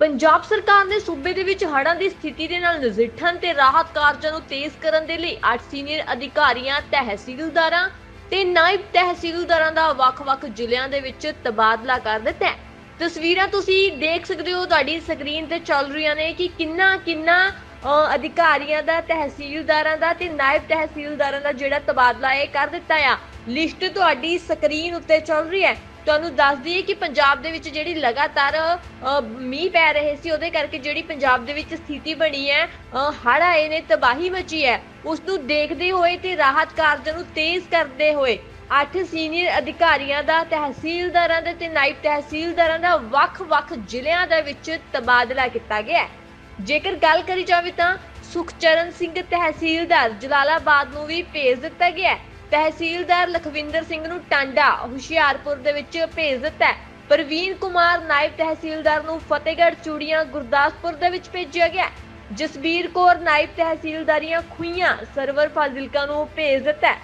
ਪੰਜਾਬ ਸਰਕਾਰ ਨੇ ਸੂਬੇ ਦੇ ਵਿੱਚ ਹੜ੍ਹਾਂ ਦੀ ਸਥਿਤੀ ਦੇ ਨਾਲ ਨਜਿੱਠਣ ਤੇ ਰਾਹਤ ਕਾਰਜਾਂ ਨੂੰ ਤੇਜ਼ ਕਰਨ ਦੇ ਲਈ 8 ਸੀਨੀਅਰ ਅਧਿਕਾਰੀਆਂ ਤਹਿਸੀਲਦਾਰਾਂ ਤੇ ਨਾਇਬ ਤਹਿਸੀਲਦਾਰਾਂ ਦਾ ਵੱਖ-ਵੱਖ ਜ਼ਿਲ੍ਹਿਆਂ ਦੇ ਵਿੱਚ ਤਬਾਦਲਾ ਕਰ ਦਿੱਤਾ ਹੈ। ਤਸਵੀਰਾਂ ਤੁਸੀਂ ਦੇਖ ਸਕਦੇ ਹੋ, ਤੁਹਾਡੀ ਸਕਰੀਨ ਤੇ ਚੱਲ ਰਹੀਆਂ ਨੇ ਕਿ ਕਿੰਨਾ ਕਿੰਨਾ ਅਧਿਕਾਰੀਆਂ ਦਾ ਤਹਿਸੀਲਦਾਰਾਂ ਦਾ ਤੇ ਨਾਇਬ ਤਹਿਸੀਲਦਾਰਾਂ ਦਾ ਜਿਹੜਾ ਤਬਾਦਲਾ ਇਹ ਕਰ ਦਿੱਤਾ ਆ। ਲਿਸਟ ਤੁਹਾਡੀ ਸਕਰੀਨ ਉੱਤੇ ਚੱਲ ਰਹੀ ਹੈ। ਤੁਹਾਨੂੰ ਦੱਸ ਦਈਏ ਕਿ ਪੰਜਾਬ ਦੇ ਵਿੱਚ ਜਿਹੜੀ ਲਗਾਤਾਰ ਮੀਂਹ ਪੈ ਰਹੇ ਸੀ ਉਹਦੇ ਕਰਕੇ ਜਿਹੜੀ ਪੰਜਾਬ ਦੇ ਵਿੱਚ ਸਥਿਤੀ ਬਣੀ ਹੈ ਅ, ਆਏ ਨੇ ਤਬਾਹੀ ਮਚੀ ਹੈ ਉਸ ਨੂੰ ਦੇਖਦੇ ਹੋਏ ਤੇ ਰਾਹਤ ਕਾਰਜਾਂ ਨੂੰ ਤੇਜ਼ ਕਰਦੇ ਹੋਏ ਅੱਠ ਸੀਨੀਅਰ ਅਧਿਕਾਰੀਆਂ ਦਾ ਤਹਿਸੀਲਦਾਰਾਂ ਦੇ ਤੇ ਨਾਇਬ ਤਹਿਸੀਲਦਾਰਾਂ ਦਾ ਵੱਖ-ਵੱਖ ਜ਼ਿਲ੍ਹਿਆਂ ਦੇ ਵਿੱਚ ਤਬਾਦਲਾ ਕੀਤਾ ਗਿਆ ਹੈ। ਜੇਕਰ ਗੱਲ ਕਰੀ ਜਾਵੇ ਤਾਂ ਸੁਖਚਰਨ ਸਿੰਘ ਤਹਿਸੀਲਦਾਰ ਜਲਾਲਾਬਾਦ ਨੂੰ ਵੀ ਭੇਜ ਦਿੱਤਾ ਗਿਆ ਹੈ। ਤਹਿਸੀਲਦਾਰ ਲਖਵਿੰਦਰ ਸਿੰਘ ਨੂੰ ਟਾਂਡਾ ਹੁਸ਼ਿਆਰਪੁਰ ਦੇ ਵਿੱਚ ਭੇਜ ਦਿੱਤਾ ਹੈ। ਪ੍ਰਵੀਨ ਕੁਮਾਰ ਨਾਇਬ ਤਹਿਸੀਲਦਾਰ ਨੂੰ ਫਤਿਹਗੜ੍ਹ ਚੂੜੀਆਂ ਗੁਰਦਾਸਪੁਰ ਦੇ ਵਿੱਚ ਭੇਜਿਆ ਗਿਆ ਜਸਬੀਰ ਕੌਰ ਨਾਇਬ ਤਹਿਸੀਲਦਾਰੀਆਂ ਖੁਈਆਂ ਸਰਵਰ ਫਾਜ਼ਿਲਕਾ ਨੂੰ ਭੇਜ ਦਿੱਤਾ ਹੈ।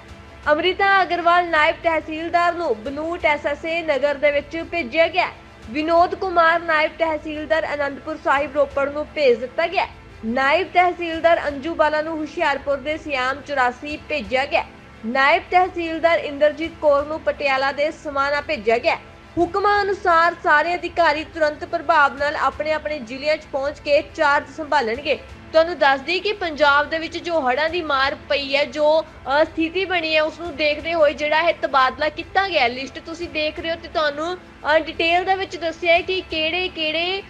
ਅਮ੍ਰਿਤਾ ਅਗਰਵਾਲ ਨਾਇਬ ਤਹਿਸੀਲਦਾਰ ਨੂੰ ਬਨੂਟ ਐਸਐਸਏ ਨਗਰ ਦੇ ਵਿੱਚ ਭੇਜਿਆ ਗਿਆ ਵਿਨੋਦ ਕੁਮਾਰ ਨਾਇਬ ਤਹਿਸੀਲਦਾਰ ਅਨੰਦਪੁਰ ਸਾਹਿਬ ਰੋਪੜ ਨੂੰ ਭੇਜ ਦਿੱਤਾ ਗਿਆ ਨਾਇਬ ਤਹਿਸੀਲਦਾਰ ਅੰਜੂ ਬਾਲਾ ਨੂੰ ਹੁਸ਼ਿਆਰਪੁਰ ਦੇ ਸਿਆਮ 84 ਭੇਜਿਆ ਗਿਆ ਨਾਇਬ ਤਹਿਸੀਲਦਾਰ ਇੰਦਰਜੀਤ ਕੌਰ ਨੂੰ ਪਟਿਆਲਾ ਦੇ ਸਮਾਣਾ ਭੇਜਿਆ ਗਿਆ। ਹੁਕਮਾਂ ਅਨੁਸਾਰ ਸਾਰੇ ਅਧਿਕਾਰੀ ਤੁਰੰਤ ਪ੍ਰਭਾਵ ਨਾਲ ਆਪਣੇ ਆਪਣੇ ਜ਼ਿਲ੍ਹਿਆਂ 'ਚ ਪਹੁੰਚ ਕੇ ਚਾਰਜ ਸੰਭਾਲਣਗੇ। ਤੁਹਾਨੂੰ ਦੱਸ ਦਈਏ ਕਿ ਪੰਜਾਬ ਦੇ ਵਿੱਚ ਜੋ ਹੜ੍ਹਾਂ ਦੀ ਮਾਰ ਪਈ ਹੈ, ਜੋ ਸਥਿਤੀ ਬਣੀ ਹੈ ਉਸ ਨੂੰ ਦੇਖਦੇ ਹੋਏ ਜਿਹੜਾ ਇਹ ਤਬਾਦਲਾ ਕੀਤਾ ਗਿਆ, ਲਿਸਟ ਤੁਸੀਂ ਦੇਖ ਰਹੇ ਹੋ ਤੇ ਤੁਹਾਨੂੰ ਡਿਟੇਲ ਦੇ ਵਿੱਚ ਦੱਸਿਆ ਹੈ ਕਿ ਕਿਹੜੇ ਕਿਹੜੇ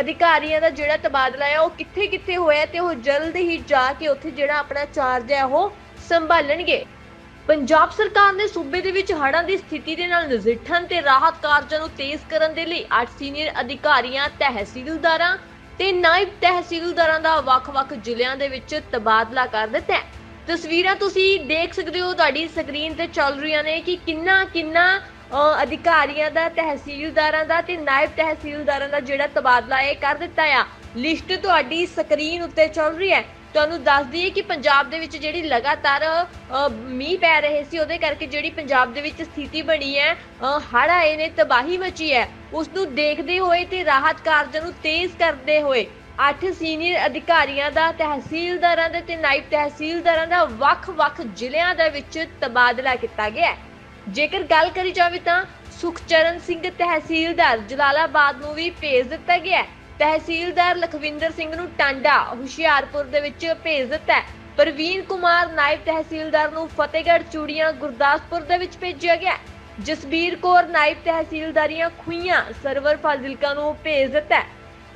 ਅਧਿਕਾਰੀਆਂ ਦਾ ਜਿਹੜਾ ਤਬਾਦਲਾ ਹੈ, ਉਹ ਕਿੱਥੇ ਕਿੱਥੇ ਹੋਇਆ ਤੇ ਉਹ ਜਲਦ ਹੀ ਜਾ ਕੇ ਉੱਥੇ ਜਿਹੜਾ ਆਪਣਾ ਚਾਰਜ ਹੈ, ਉਹ ਸੰਭਾਲਣਗੇ। ਪੰਜਾਬ ਸਰਕਾਰ ਨੇ ਸੂਬੇ ਦੇ ਵਿੱਚ ਹੜ੍ਹਾਂ ਦੀ ਸਥਿਤੀ ਦੇ ਨਾਲ ਨਜਿੱਠਣ ਤੇ ਰਾਹਤ ਕਾਰਜਾਂ ਨੂੰ ਤੇਜ਼ ਕਰਨ ਦੇ ਲਈ 8 ਸੀਨੀਅਰ ਅਧਿਕਾਰੀਆਂ ਤਹਿਸੀਲਦਾਰਾਂ ਤੇ ਨਾਇਬ ਤਹਿਸੀਲਦਾਰਾਂ ਦਾ ਵੱਖ-ਵੱਖ ਜ਼ਿਲ੍ਹਿਆਂ ਦੇ ਵਿੱਚ ਤਬਾਦਲਾ ਕਰ ਦਿੱਤਾ ਹੈ। ਤਸਵੀਰਾਂ ਤੁਸੀਂ ਦੇਖ ਸਕਦੇ ਹੋ ਤੁਹਾਡੀ ਸਕਰੀਨ ਤੇ ਚੱਲ ਰਹੀਆਂ ਨੇ ਕਿ ਕਿੰਨਾ ਕਿੰਨਾ ਅ, ਅਧਿਕਾਰੀਆਂ ਦਾ ਤਹਿਸੀਲਦਾਰਾਂ ਦਾ ਤੇ ਨਾਇਬ ਤਹਿਸੀਲਦਾਰਾਂ ਦਾ ਜਿਹੜਾ ਤਬਾਦਲਾ ਇਹ ਕਰ ਦਿੱਤਾ ਆ। ਲਿਸਟ ਤੁਹਾਡੀ ਸਕਰੀਨ ਉੱਤੇ ਚੱਲ ਰਹੀ ਹੈ। ਤੁਹਾਨੂੰ ਦੱਸ ਦਈਏ ਕਿ ਪੰਜਾਬ ਦੇ ਵਿੱਚ ਜਿਹੜੀ ਲਗਾਤਾਰ ਅ, ਮੀਂਹ ਪੈ ਰਹੇ ਸੀ ਉਹਦੇ ਕਰਕੇ ਜਿਹੜੀ ਪੰਜਾਬ ਦੇ ਵਿੱਚ ਸਥਿਤੀ ਬਣੀ ਹੈ ਅ, ਹੜ੍ਹ ਆਏ ਨੇ ਤਬਾਹੀ ਮਚੀ ਹੈ ਉਸ ਨੂੰ ਦੇਖਦੇ ਹੋਏ ਤੇ ਰਾਹਤ ਕਾਰਜਾਂ ਨੂੰ ਤੇਜ਼ ਕਰਦੇ ਹੋਏ ਅੱਠ ਸੀਨੀਅਰ ਅਧਿਕਾਰੀਆਂ ਦਾ ਤਹਿਸੀਲਦਾਰਾਂ ਦੇ ਤੇ ਨਾਇਬ ਤਹਿਸੀਲਦਾਰਾਂ ਦਾ ਵੱਖ-ਵੱਖ ਜ਼ਿਲ੍ਹਿਆਂ ਦੇ ਵਿੱਚ ਤਬਾਦਲਾ ਕੀਤਾ ਗਿਆ ਜੇਕਰ ਗੱਲ ਕਰੀ ਜਾਵੇ ਤਾਂ ਸੁਖਚਰਨ ਸਿੰਘ ਤਹਿਸੀਲਦਾਰ ਜਲਾਲਾਬਾਦ ਨੂੰ ਵੀ ਭੇਜ ਦਿੱਤਾ ਗਿਆ ਹੈ। ਤਹਿਸੀਲਦਾਰ ਲਖਵਿੰਦਰ ਸਿੰਘ ਨੂੰ ਟਾਂਡਾ ਹੁਸ਼ਿਆਰਪੁਰ ਦੇ ਵਿੱਚ ਭੇਜ ਦਿੱਤਾ ਹੈ। ਪ੍ਰਵੀਨ ਕੁਮਾਰ ਨਾਇਬ ਤਹਿਸੀਲਦਾਰ ਨੂੰ ਫਤਿਹਗੜ੍ਹ ਚੂੜੀਆਂ ਗੁਰਦਾਸਪੁਰ ਦੇ ਵਿੱਚ ਭੇਜਿਆ ਗਿਆ ਜਸਬੀਰ ਕੌਰ ਨਾਇਬ ਤਹਿਸੀਲਦਾਰੀਆਂ ਖੁਈਆਂ ਸਰਵਰ ਫਾਜ਼ਿਲਕਾ ਨੂੰ ਭੇਜ ਦਿੱਤਾ ਹੈ।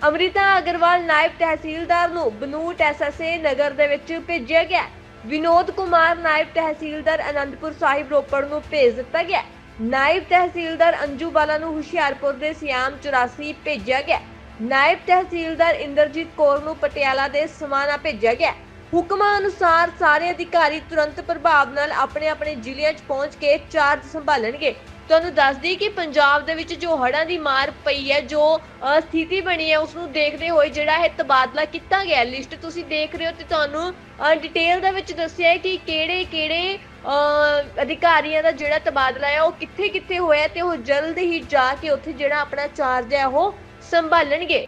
ਅਮ੍ਰਿਤਾ ਅਗਰਵਾਲ ਨਾਇਬ ਤਹਿਸੀਲਦਾਰ ਨੂੰ ਬਨੂਟ ਐਸਐਸਏ ਨਗਰ ਦੇ ਵਿੱਚ ਭੇਜਿਆ ਗਿਆ ਵਿਨੋਦ ਕੁਮਾਰ ਨਾਇਬ ਤਹਿਸੀਲਦਾਰ ਅਨੰਦਪੁਰ ਸਾਹਿਬ ਰੋਪੜ ਨੂੰ ਭੇਜ ਦਿੱਤਾ ਗਿਆ ਨਾਇਬ ਤਹਿਸੀਲਦਾਰ ਅੰਜੂ ਬਾਲਾ ਨੂੰ ਹੁਸ਼ਿਆਰਪੁਰ ਦੇ ਸਿਆਮ 84 ਭੇਜਿਆ ਗਿਆ ਨਾਇਬ ਤਹਿਸੀਲਦਾਰ ਇੰਦਰਜੀਤ ਕੌਰ ਨੂੰ ਪਟਿਆਲਾ ਦੇ ਸਮਾਣਾ ਭੇਜਿਆ ਗਿਆ। ਹੁਕਮਾਂ ਅਨੁਸਾਰ ਸਾਰੇ ਅਧਿਕਾਰੀ ਤੁਰੰਤ ਪ੍ਰਭਾਵ ਨਾਲ ਆਪਣੇ ਆਪਣੇ ਜ਼ਿਲ੍ਹਿਆਂ 'ਚ ਪਹੁੰਚ ਕੇ ਚਾਰਜ ਸੰਭਾਲਣਗੇ। ਤੁਹਾਨੂੰ ਦੱਸ ਦਈਏ ਕਿ ਪੰਜਾਬ ਦੇ ਵਿੱਚ ਜੋ ਹੜ੍ਹਾਂ ਦੀ ਮਾਰ ਪਈ ਹੈ ਜੋ ਅ, ਸਥਿਤੀ ਬਣੀ ਹੈ ਉਸ ਨੂੰ ਦੇਖਦੇ ਹੋਏ ਜਿਹੜਾ ਇਹ ਤਬਾਦਲਾ ਕੀਤਾ ਗਿਆ ਲਿਸਟ ਤੁਸੀਂ ਦੇਖ ਰਹੇ ਹੋ ਤੇ ਤੁਹਾਨੂੰ ਡਿਟੇਲ ਦੇ ਵਿੱਚ ਦੱਸਿਆ ਹੈ ਕਿ ਕਿਹੜੇ ਕਿਹੜੇ ਅਧਿਕਾਰੀਆਂ ਦਾ ਜਿਹੜਾ ਤਬਾਦਲਾ ਹੈ ਉਹ ਕਿੱਥੇ ਕਿੱਥੇ ਹੋਇਆ ਤੇ ਉਹ ਜਲਦ ਹੀ ਜਾ ਕੇ ਉੱਥੇ ਜਿਹੜਾ ਆਪਣਾ ਚਾਰਜ ਹੈ ਉਹ ਸੰਭਾਲਣਗੇ